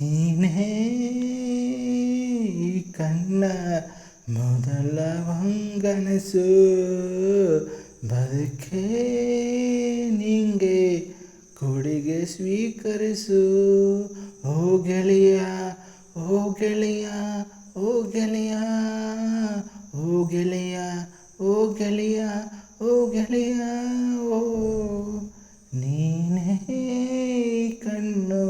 ನೀನೇ ಕಣ್ಣ ಮೊದಲ ವಂಗನಸು. ಬದುಕೆ ನಿಂಗೆ ಕೊಡುಗೆ ಸ್ವೀಕರಿಸು. ಓ ಗೆಳೆಯ ಓ ಗೆಳೆಯ ಓ ಗೆಳೆಯ ಓ ಗೆಳೆಯ ಓ ಗೆಳೆಯ ಓ ನೀನೇ ಈ ಕಣ್ಣು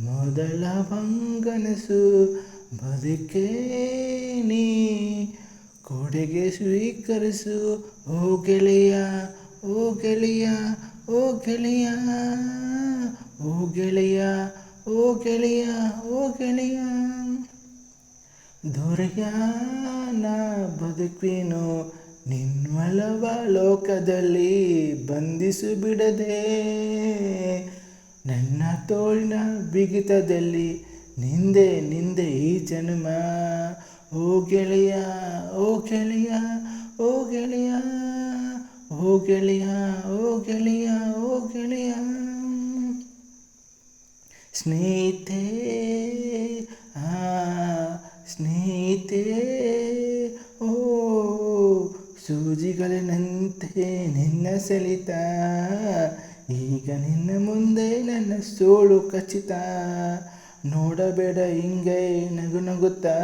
ಮೊದಲ ಬಂಗನಸು ಬದುಕೇನಿ ನೀ ಕೊಡುಗೆ ಸ್ವೀಕರಿಸು. ಓ ಗೆಳೆಯ ಓ ಗೆಳೆಯ ಓ ಗೆಳೆಯ ಓ ಗೆಳೆಯ ಓ ಗೆಳೆಯ ಓ ಗೆಳೆಯ. ದೊರೆಯಾನ ಬದುಕಿನು ನಿನ್ನಲವ ಲೋಕದಲ್ಲಿ ಬಂಧಿಸು ಬಿಡದೆ. ನನ್ನ ತೋಳಿನ ಬಿಗಿತದಲ್ಲಿ ನಿಂದೆ ನಿಂದೆ ಈ ಜನ್ಮ. ಓ ಗೆಳೆಯ ಓ ಗೆಳೆಯ ಓ ಗೆಳೆಯ ಓ ಗೆಳೆಯ ಓ ಗೆಳೆಯ ಓ ಗೆಳೆಯ. ಸ್ನೇಹಿತೆ, ಆ, ಸ್ನೇಹಿತೆ, ಓ ಸೂಜಿಗಳನಂತೆ ನಿನ್ನ ಸೆಳಿತ. ಈಗ ನಿನ್ನ ಮುಂದೆ ನನ್ನ ಸೋಳು ಖಚಿತ. ನೋಡಬೇಡ ಹಿಂಗೆ ನಗು ನಗುತ್ತಾ.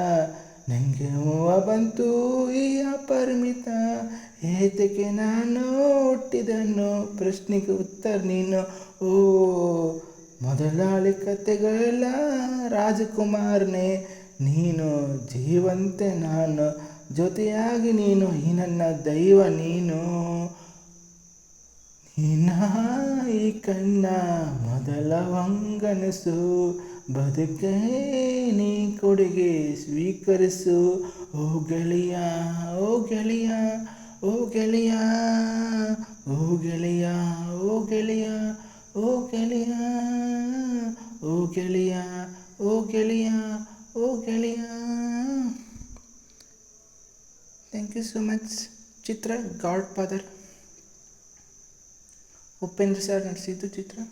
ನನಗೆ ಹೂವ ಬಂತು ಈ ಅಪರಿಮಿತ. ಏತಕ್ಕೆ ನಾನು ಹುಟ್ಟಿದನು? ಪ್ರಶ್ನೆಗೆ ಉತ್ತರ ನೀನು. ಓ, ಮೊದಲಾಳಿ ಕತೆಗಳೆಲ್ಲ ರಾಜಕುಮಾರನೇ. ನೀನು ಜೀವಂತೆ ನಾನು. ಜೊತೆಯಾಗಿ ನೀನು ಈ ನನ್ನ ದೈವ ನೀನು. ಈ ಕಣ್ಣ ಮೊದಲ ವಂಗನಸು. ಬದುಕೇ ನೀ ಕೊಡುಗೆ ಸ್ವೀಕರಿಸು. ಓ ಗೆಳೆಯ ಓ ಗೆಳೆಯ ಓ ಗೆಳೆಯ ಓ ಗೆಳೆಯ ಓ ಗೆಳೆಯ ಓ ಗೆಳೆಯ ಓ ಗೆಳೆಯ ಓ ಗೆಳೆಯ ಓ ಗೆಳೆಯ. ಥ್ಯಾಂಕ್ ಯು ಸೊ ಮಚ್ ಚಿತ್ರ ಗಾಡ್ ಫಾದರ್ उपेंद्र सर नरसिद्ध चित्र